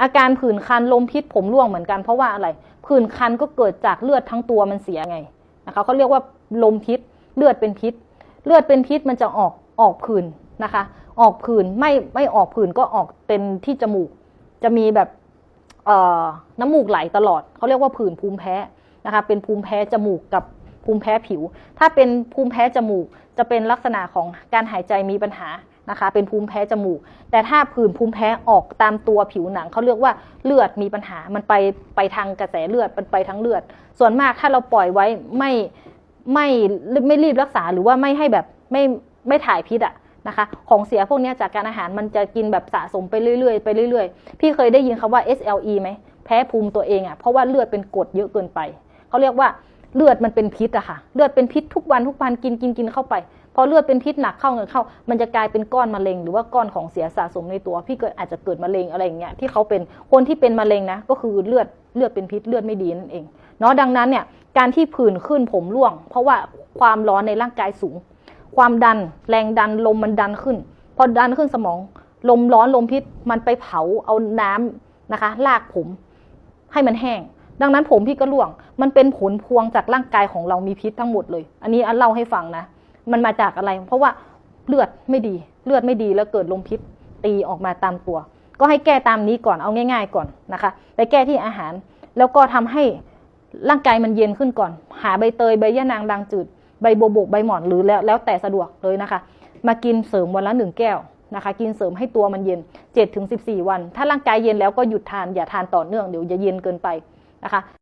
อาการผื่นคันลมพิษผมร่วงเหมือนกันเพราะว่าอะไรผื่นคันก็เกิดจากเลือดทั้งตัวมันเสียไงนะคะเขาเรียกว่าลมพิษเลือดเป็นพิษ เลือดเป็นพิษมันจะออกออกผื่นนะคะ ออกผื่นไม่ไม่ออกผื่นก็ออกเป็นที่จมูก จะมีแบบเอ่อน้ำมูกไหลตลอดเขาเรียกว่าผื่นภูมิแพ้นะคะเป็นภูมิแพ้จมูกกับภูมิแพ้ผิว ถ้าเป็นภูมิแพ้จมูกจะเป็นลักษณะของการหายใจมีปัญหา นะคะ เป็นภูมิแพ้จมูก แต่ถ้าผื่นภูมิแพ้ออกตามตัวผิวหนังเขาเรียกว่าเลือดมีปัญหา มันไปไปทางกระแสเลือด มันไปทั้งเลือด ส่วนมากถ้าเราปล่อยไว้ไม่ไม่ไม่รีบรักษาหรือว่าไม่ให้แบบไม่ไม่ถ่ายพิษอะนะคะ ของเสียพวกนี้จากการอาหารมันจะกินแบบสะสมไปเรื่อยๆไปเรื่อยๆ พี่เคยได้ยินคำว่า SLE ไหมแพ้ภูมิตัวเองอะเพราะว่าเลือดเป็นกรดเยอะเกินไปเขาเรียกว่า เลือดมันเป็นพิษอะค่ะ เลือดเป็นพิษทุกวันทุกวันกินกินกินเข้าไป พอเลือดเป็นพิษหนักเข้าเงินเข้า มันจะกลายเป็นก้อนมะเร็ง หรือว่าก้อนของเสียสะสมในตัว พี่เกิดอาจจะเกิดมะเร็งอะไรอย่างเงี้ยที่เขาเป็นคนที่เป็นมะเร็งนะ ก็คือเลือดเลือดเป็นพิษเลือดไม่ดีนั่นเองเนาะดังนั้นเนี่ยการที่ผื่นขึ้นผมร่วง เพราะว่าความร้อนในร่างกายสูง ความดันแรงดันลมมันดันขึ้น พอดันขึ้นสมอง ลมร้อนลมพิษมันไปเผาเอาน้ำนะคะลากผมให้มันแห้ง ดังนั้นผมพี่ก็ร่วง มันเป็นผลพวงจากร่างกายของเรามีพิษทั้งหมดเลย อันนี้อันเล่าให้ฟังนะ มันมาจากอะไร เพราะว่าเลือดไม่ดี เลือดไม่ดีแล้วเกิดลมพิษตีออกมาตามตัว ก็ให้แก้ตามนี้ก่อน เอาง่าย ๆ ก่อนนะคะ ไปแก้ที่อาหาร แล้วก็ทำให้ร่างกายมันเย็นขึ้นก่อน หาใบเตยใบยะนางดังจืด ใบโบวบกใบหมอนหรือแล้วแล้วแต่สะดวกเลยนะคะ มากินเสริมวันละหนึ่งแก้วนะคะ กินเสริมให้ตัวมันเย็น7-14 วัน ถ้าร่างกายเย็นแล้วก็หยุดทานอย่าทานต่อเนื่องเดี๋ยวจะเย็นเกินไป นะคะ